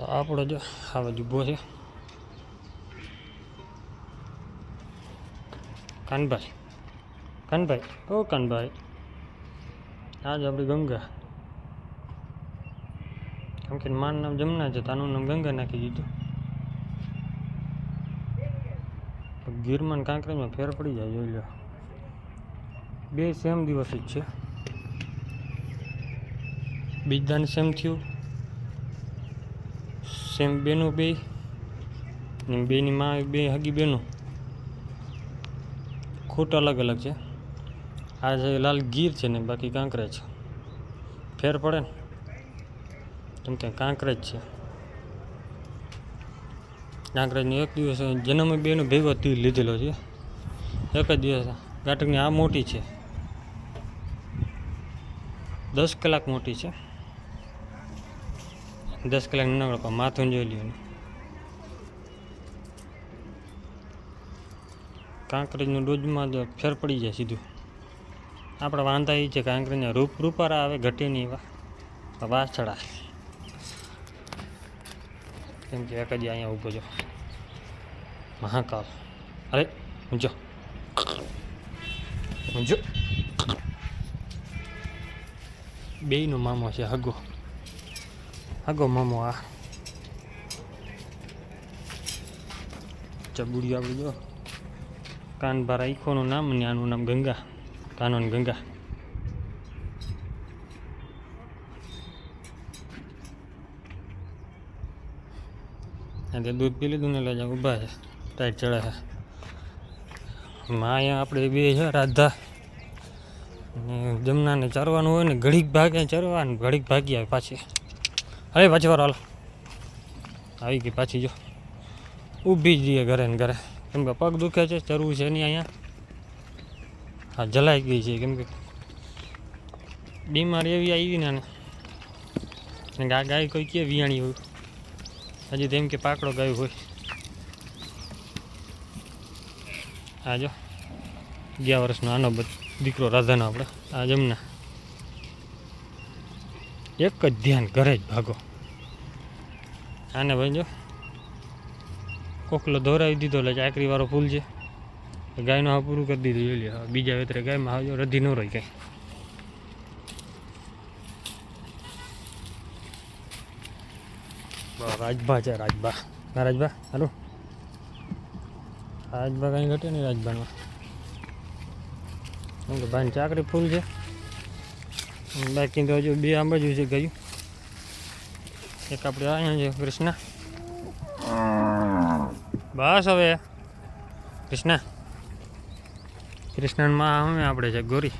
તો આપણો જો આ બાજુ ઊભો છે. કાનભાઈ કાનભાઈ, ઓ કાનભાઈ આજ આપણી ગંગા. કેમ કે મારું નામ જમના છે તાનું નામ ગંગા નાખી દીધું. ગીરમાં ને કાંકરેજમાં ફેર પડી જાય, જોઈ લો. બે સેમ દિવસ જ છે. બીજાને સેમ થયું. સેમ બેનું બે. બેની માં બે, હગી બેનો. ખોટ અલગ અલગ છે. આ જે લાલ ગીર છે ને, બાકી કાંકરેજ ફેર પડે ને. કેમ કે કાંકરેજ છે. કાંકરેજનો એક દિવસ જન્મ બેનો ભેગો તીર લીધેલો છે. એક જ દિવસ ગાંઠકની આ મોટી છે. દસ કલાક મોટી છે. દસ કલાક ના પણ માથું જોઈ લ્યો કાંકરેજનું ડોજમાં જ ફેર પડી જાય સીધું. આપણે વાંધા એ છે કાંકરેજના રૂપ રૂપારા આવે ઘટીની વાછડા. કેમ કે એક જ અહીંયા ઊભો છો. મહાકાલ. અરે, ઊંચો. ઊંચો. બેયનો મામો છે હગો. હગો મામો આ ચબુડી આપણે જો કાનભા ઈખોનું નામ ને આનું નામ ગંગા કાનો ગંગા અને તે દૂધ પી લીધું ને એટલે ઊભા છે ટાઈટ ચડે છે માં અહીંયા આપણે બે છે રાધા જમનાને ચરવાનું હોય ને ઘડીક ભાગે ચરવાનું ઘડીક ભાગી આવે પાછી અરે પાછી વાર હાલ. આવી ગઈ પાછી જો. ઊભી જ રહીએ ઘરે ને ઘરે. કેમ કે પગ દુખે છે, ચરવું છે નહીં અહીંયા. હા, જલાઈ ગઈ છે કેમ કે બીમારી એવી આવી ને કે આ ગાય કોઈ કે વિયાણી હોય. હજી તેમ કે પાકડો ગાયું હોય. હા જો, ગયા વર્ષનો આનો દીકરો રાધાનો આપણે. આ જમના એક જ ધ્યાન ઘરે જ ભાગો. આને ભાઈ જો, કોકલો દોરાવી દીધો, એટલે ચાકરીવાળો ફૂલ છે. ગાયનું હા પૂરું કરી દીધું, જોઈ લે બીજા વેતરે ગાયમાં આવજો રધી ન રહી કાંઈ. રાજભા છે, રાજભા. ના રાજભા, હાલો. રાજભા કાંઈ ઘટે નહીં રાજભામાં કેમ કે ભાઈ ચાકરી ફૂલ છે. બાકી તો હજુ બે આ બાજુ છે ગયું. એક આપણે અહીંયા છે, કૃષ્ણ. બસ હવે. કૃષ્ણ. કૃષ્ણનમાં અમે આપણે છે ગોરી.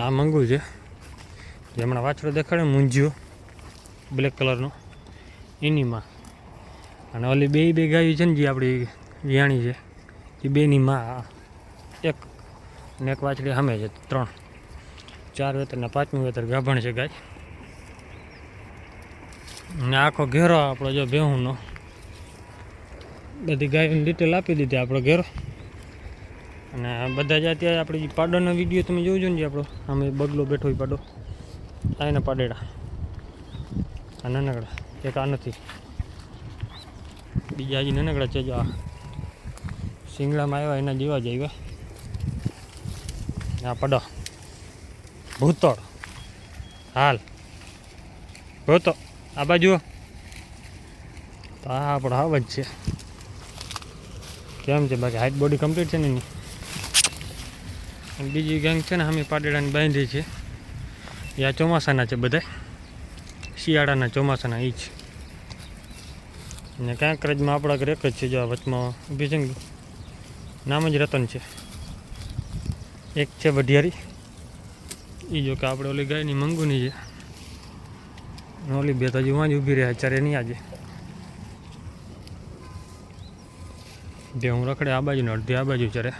આ મંગુ છે. જે હમણાં વાછડો દેખાડે મૂંઝ્યો. બ્લેક કલરનો. એનીમાં. અને ઓલી બે બે ગાયો છે ને જે આપણી વિયાણી છે, એ બેની માં એક ને એક વાછડી સામે છે, ત્રણ. ચાર વેતર ને પાંચમું વેતર ગાભણ છે ગાય. ને આખો ઘેરો આપણો જો બેહુંનો બધી ગાયની ડિટેલ આપી દીધી આપણો ઘેરો. અને બધા જ અત્યારે આપણે પાડોનો વીડિયો તમે જોજો ને આપણો, આમે બગલો બેઠો પાડો. આ એના પાડેડા આ નાનકડા. એક આ નથી. બીજા હજી નાનકડા છે જો આ. શિંગડામાં આવ્યા, એના જેવા જ આવ્યા. આ પડો. ભૂતળ. હાલ. ભૂતો, આ બાજુ. તો આ આપણો આવ જ છે. કેમ છે બાકી? હાઈટ બોડી કમ્પ્લીટ છે ને એની? બીજી ગેંગ છે ને અમે પાટેડાની બાંધી છે. એ ચોમાસાના છે બધા શિયાળાના ચોમાસાના એ છે ને રજમાં આપણા ઘરે એક જ છે, જો આ વચમાં ઊભી નામ જ રતન છે. એક છે વઢિયારી. એ જો કે આપણે ઓલી ગાયની મંગુની છે. ઓલી બે તો હજી વાંજ ઊભી રહ્યા અત્યારે નહીં આજે બે હું રખડે આ બાજુ ને અડધી, આ બાજુ ચરે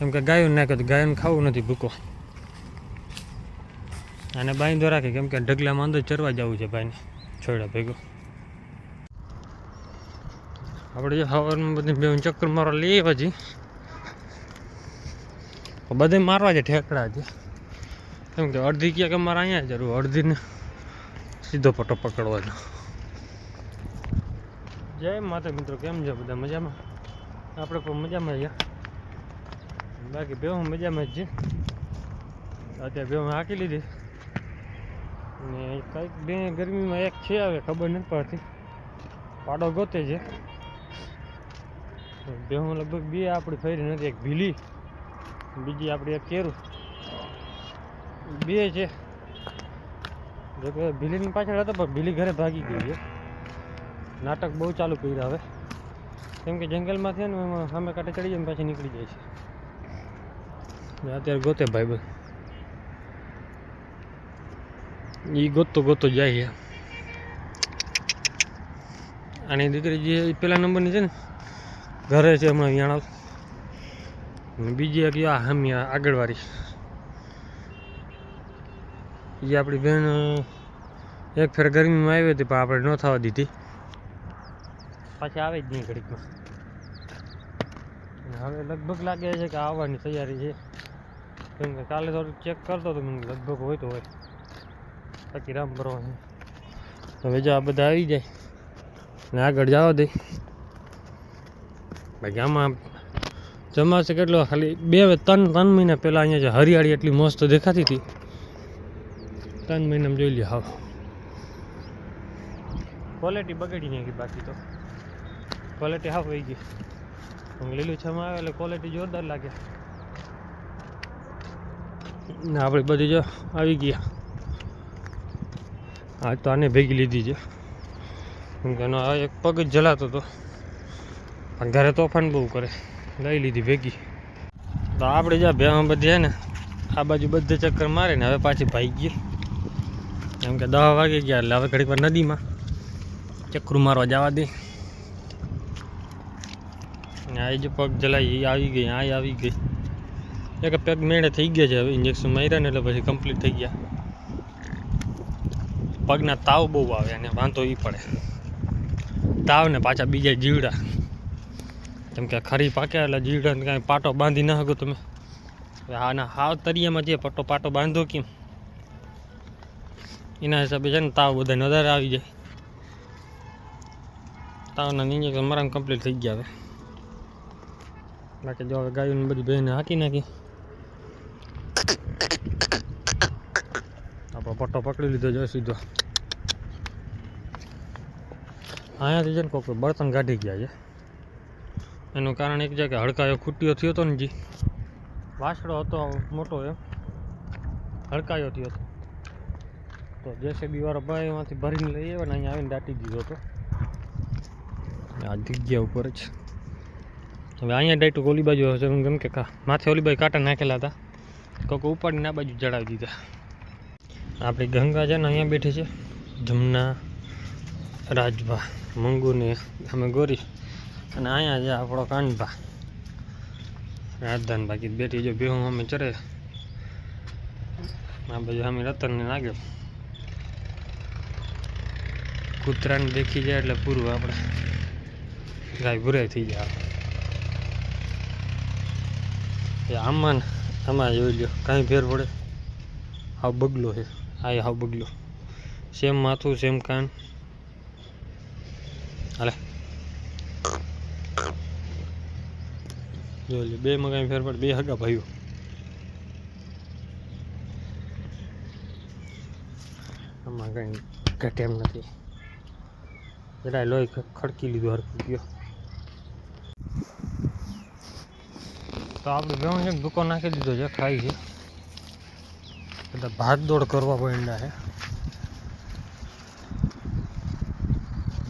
એમ કે ગાયું નાખે તો ગાયને ખાવું નથી ભૂકો. અને બાંધો રાખે, કેમ કે ઢગલામાં અંદર ચરવા જવું છે ભાઈને છોડ્યા ભેગો. આપણે જે સવારમાં બધી બે ચક્કર મારવા લઈએ પછી બધે મારવા છે ઠેકડા છે કેમ કે અડધી ક્યાંક અમારે અહીંયા જરૂર, અડધીને સીધો પટો પકડવાનો જય માતા મિત્રો, કેમ છે બધા મજામાં? આપણે પણ મજામાં રહ્યા બાકી બે હું મજામાં જ છે. અત્યારે બે હાંકી લીધી. ને કંઈક બે ગરમીમાં એક છે હવે, ખબર નથી પડતી. પાડો ગોતે છે. બે હું લગભગ બે આપણી ફરી નથી, એક ભીલી, બીજી આપણી એક કેરું. બે છે. જો ભીલીની પાછળ હતો, પણ ભીલી ઘરે ભાગી ગઈ છે. નાટક બહુ ચાલુ કર્યું હવે. કેમ કે જંગલમાં છે ને સામે કાંઠે ચડી જાય પાછી નીકળી જાય છે. અત્યારે ગોતે ભાઈ બસ. એ ગોતતો ગોતતો જાય છે. આની દીકરી જે પેલા નંબરની છે ને, ઘરે છે હમણાં વિયાણા બીજી એક આ હમી આગળવાળી એ આપણી બેન એક ફેર ગરમીમાં આવી હતી, પણ આપણે ન થવા દીધી. પાછી આવે જ નહીં ઘડીકમાં. હવે લગભગ લાગે છે કે આવવાની તૈયારી છે. કેમ કે કાલે થોડું ચેક કરતો હતો મને લગભગ હોય તો હોય. બાકી રામ ભરવાનું. હવે જો આ બધા આવી જાય. ને આગળ જવા દે. બાકી આમાં ચોમાસે કેટલો, ખાલી બે ત્રણ ત્રણ મહિના પહેલાં અહીંયા જે હરિયાળી એટલી મસ્ત દેખાતી હતી. ત્રણ મહિનામાં જોઈ લે હાવ. ક્વોલિટી બગડી નાખી બાકી તો. ક્વોલિટી હાફ વહી ગઈ. હું લીલું છમાં આવે એટલે ક્વોલિટી જોરદાર લાગે. ને આપણે બધી જો આવી ગયા. આ તો આને ભેગી લીધી છે. એનો એક પગ જ જલાતો હતો. ઘરે તોફાન બહુ કરે. લઈ લીધી ભેગી. તો આપણે જ્યાં ભેવા બધી હે ને આ બાજુ બધે ચક્કર મારે ને હવે પાછી ભાઈ ગઈ કેમ કે દવા વાગી ગયા એટલે હવે ઘડીક વાર નદીમાં ચક્કરું મારવા જવા દે. આ જે પગ જલાઈ આવી ગઈ, આ આવી ગઈ. એક પગ મેળે થઈ ગયા છે, હવે ઇન્જેક્શન માર્યા ને એટલે પછી કમ્પ્લીટ થઈ ગયા. પગના તાવ બહુ આવે અને વાંધો એ પડે. તાવ ને પાછા બીજા જીવડા. કેમ કે ખરી પાક્યા એટલે જીવડાને કાંઈ પાટો બાંધી ના શકો તમે. આના હાવ તરિયામાં જે પટ્ટો પાટો બાંધો કેમ? એના હિસાબે છે ને તાવ બધાને વધારે આવી જાય. તાવના ઇન્જેક્શન મારા કમ્પ્લીટ થઈ ગયા હવે. બાકી જો હવે ગાયોને બધી બહેને હાકી નાખી. આપણો પટ્ટો પકડી લીધો જો સીધો. અહીંયાથી છે ને કોઈ બળતણ કાઢી ગયા છે. એનું કારણ એક છે કે હડકાયો ખૂટ્યો થયો હતો ને જી. વાસડો હતો, મોટો એમ. હડકાયો થયો હતો તો જેસીબી વાળો ભાઈ એમાંથી ભરીને લઈ આવ્યો ને અહીંયા આવીને દાટી દીધો હતો. આ જગ્યા ઉપર જ. હવે અહીંયા ડાયટું ઓલી બાજુ હશે ગમ કે માથે ઓલી બાજુ કાંટા નાખેલા હતા. કોક ઉપાડીને આ બાજુ ચડાવી દીધા. આપણી ગંગા છે ને અહીંયા બેઠી છે. જમના, રાજભા, મંગુને, અમે ગોરી અને અહીંયા છે આપણો કાનભા. રાજધાન બાકી બેઠી જો બેહું અમે ચરે આ બાજુ અમે રતનને નાગે કૂતરાને દેખી જાય એટલે પૂરું આપણે. ગાય ભૂરાઈ થઈ જાય આમાં આમાં જોઈ લ્યો, કાંઈ ફેર પડે. હાવ બગલો છે. આ હાવ બગલો. સેમ માથું, સેમ કાન. હાલે. જોઈ લ્યો બે માં કાંઈ ફેર પડે. બે હગા ભાઈઓ. આમાં કાંઈ ઘટે એમ નથી. જરા લોહી ખડકી લીધું હરખું ગયો. તો આપણે બેવું છે ભૂકો નાખી દીધો છે, ખાઈ છે. બધા ભાગ દોડ કરવા પડ્યા છે.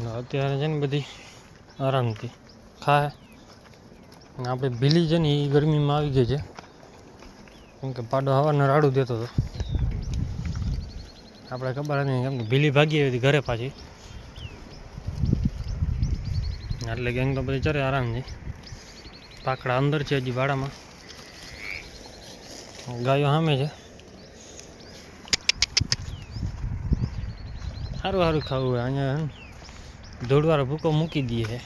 અત્યારે છે ને બધી આરામથી ખાય. અને આપણે ભીલી છે ને એ ગરમીમાં આવી ગઈ છે. કેમ કે પાડો હવાને રાડું દેતો હતો. આપણે ખબર નહીં કેમ કે ભીલી ભાગી આવી હતી ઘરે પાછી. એટલે ગેંગ તો બધી ચરે આરામ છે. પાકડા અંદર છે હજી વાડામાં. ગાયો સામે છે. સારું સારું ખાવું હોય. અહીંયા ધોળવાળો ભૂકો મૂકી દઈએ છે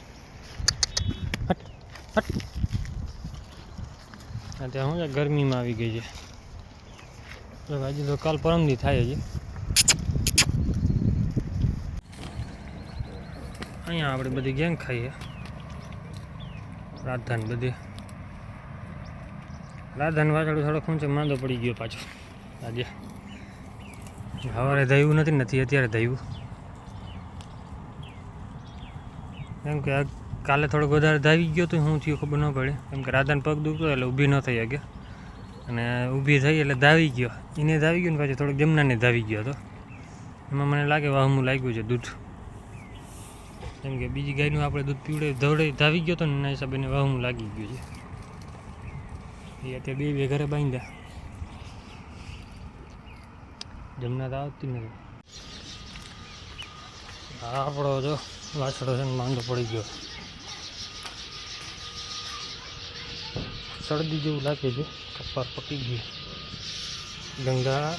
હટ શું છે? ગરમીમાં આવી ગઈ છે. હજી તો કાલ પરમદી થાય હજી. અહીંયા આપણે બધી ગેંગ ખાઈએ. રાજધાન બધી. રાજધાન વાચાડું થોડો ખૂંચે માંદો પડી ગયો પાછો. આજે. સવારે દયું નથી નથી અત્યારે દયું કેમ કે કાલે થોડોક વધારે ધાવી ગયો તો શું થયું ખબર ન પડી. કેમ કે રાધાને પગ દુખતો એટલે ઊભી ન થઈ શકે. અને ઊભી થઈ એટલે ધાવી ગયો. એને ધાવી ગયો ને પાછું થોડોક જમનાને ધાવી ગયો હતો. એમાં મને લાગે વાહમું લાગ્યું છે દૂધ. કેમ કે બીજી ગાયનું આપણે દૂધ પીવડે, ધવડે, ધાવી ગયો તો ને એના હિસાબે એને વાહમું લાગી ગયું છે. એ અત્યારે બે બે ઘરે બાંધ્યા. જમના તો આવતી નથી. આપણો જો વાછડો છે માંદો પડી ગયો. શરદી જેવું લાગે છે. કપાર પકી ગયું. ગંગા.